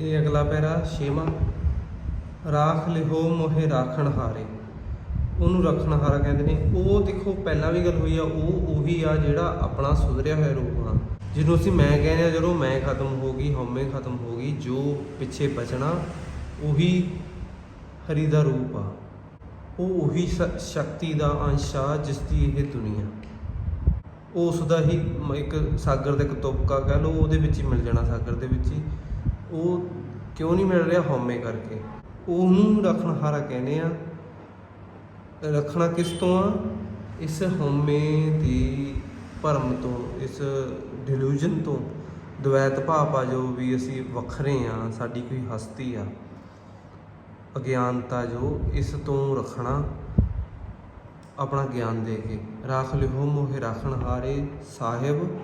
ਇਹ ਅਗਲਾ ਪੈਰਾ ਛੇਵਾਂ। ਰਾਖ ਲਿਹੋ ਮੋਹੇ ਰਾਖਣ ਹਾਰੇ। ਉਹਨੂੰ ਰੱਖਣ ਹਾਰਾ ਕਹਿੰਦੇ ਨੇ। ਉਹ ਦੇਖੋ, ਪਹਿਲਾਂ ਵੀ ਗੱਲ ਹੋਈ ਆ, ਉਹ ਉਹੀ ਆ ਜਿਹੜਾ ਆਪਣਾ ਸੁਧਰਿਆ ਹੋਇਆ ਰੂਪ ਆ। ਜਿਹਨੂੰ ਅਸੀਂ ਮੈਂ ਕਹਿੰਦੇ ਆ ਜਦੋਂ ਮੈਂ ਖਤਮ ਹੋ ਗਈ, ਹਉਮੈ ਖਤਮ ਹੋ ਗਈ, ਜੋ ਪਿੱਛੇ ਬਚਣਾ, ਉਹੀ ਹਰੀ ਦਾ ਰੂਪ ਆ। ਉਹ ਉਹੀ ਸ਼ਕਤੀ ਦਾ ਅੰਸ਼ ਆ, ਜਿਸ ਦੀ ਇਹ ਦੁਨੀਆ। ਉਸ ਦਾ ਹੀ ਇੱਕ ਸਾਗਰ ਦਾ ਇੱਕ ਤੁਪਕਾ ਕਹਿ ਲਓ, ਉਹਦੇ ਵਿੱਚ ਹੀ ਮਿਲ ਜਾਣਾ ਸਾਗਰ ਦੇ ਵਿੱਚ ਹੀ। ਉਹ ਕਿਉਂ ਨਹੀਂ ਮਿਲ ਰਿਹਾ ਹਉਮੈ ਕਰਕੇ? ਉਹਨੂੰ ਰੱਖਣਹਾਰਾ ਕਹਿੰਦੇ ਆ। ਰੱਖਣਾ ਕਿਸ ਤੋਂ ਆ? ਇਸ ਹਉਮੈ ਦੀ ਭਰਮ ਤੋਂ, ਇਸ ਡਿਲੂਜਨ ਤੋਂ। ਦਵੈਤ ਭਾਵ ਆ ਜੋ ਵੀ ਅਸੀਂ ਵੱਖਰੇ ਆ, ਸਾਡੀ ਕੋਈ ਹਸਤੀ ਆ। ਅਗਿਆਨਤਾ ਜੋ ਇਸ ਤੋਂ ਰੱਖਣਾ ਆਪਣਾ ਗਿਆਨ ਦੇ ਕੇ। ਰਾਖ ਲਿਓ ਮੋਹਿ ਰਾਖਣ ਹਾਰੇ ਸਾਹਿਬ,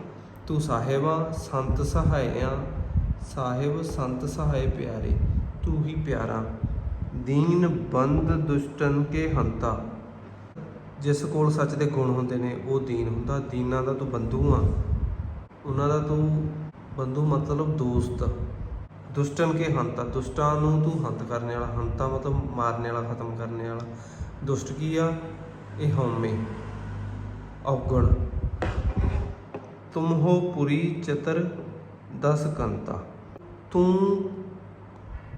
ਤੂੰ ਸਾਹਿਬਾ, ਸੰਤ ਸਹਾਇਆਂ ਸਾਹਿਬ, ਸੰਤ ਸਹਾਇ ਪਿਆਰੇ, ਤੂੰ ਹੀ ਪਿਆਰਾ। ਦੀਨ ਬੰਦ ਦੁਸ਼ਟਨ ਕੇ ਹੰਤਾ। ਜਿਸ ਕੋਲ ਸੱਚ ਦੇ ਗੁਣ ਹੁੰਦੇ ਨੇ, ਉਹ ਦੀਨ ਹੁੰਦਾ। ਦੀਨਾਂ ਦਾ ਤੂੰ ਬੰਧੂ ਆ। ਉਹਨਾਂ ਦਾ ਤੂੰ ਬੰਧੂ ਮਤਲਬ ਦੋਸਤ। ਦੁਸ਼ਟਨ ਕੇ ਹੰਤਾ। ਦੁਸ਼ਟਾਂ ਨੂੰ ਤੂੰ ਹੰਤ ਕਰਨੇ ਵਾਲਾ, ਹੰਤਾ ਮਤਲਬ ਮਾਰਨੇ ਵਾਲਾ, ਖਤਮ ਕਰਨ ਵਾਲਾ। ਦੁਸ਼ਟ ਕੀ ਆ? ਇਹ ਹਉਮੈ। ਔਗਣ। ਤੁਮ ਹੋ ਪੁਰੀ ਚਤਰ 10 ਕੰਤਾ ਤੂੰ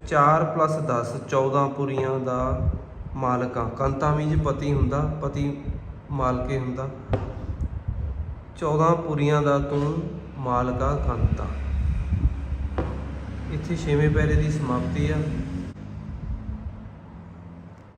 4 10 14 ਪੁਰੀਆਂ ਦਾ ਮਾਲਕਾਂ ਆ। ਕੰਤਾ ਮੀਨਜ ਪਤੀ ਹੁੰਦਾ, ਪਤੀ ਮਾਲਕੇ ਹੁੰਦਾ। 14 ਪੁਰੀਆਂ ਦਾ ਤੂੰ ਮਾਲਕਾ ਕੰਤਾ ਇੱਥੇ ਛੇਵੇਂ ਪੈਰੇ ਦੀ ਸਮਾਪਤੀ ਆ।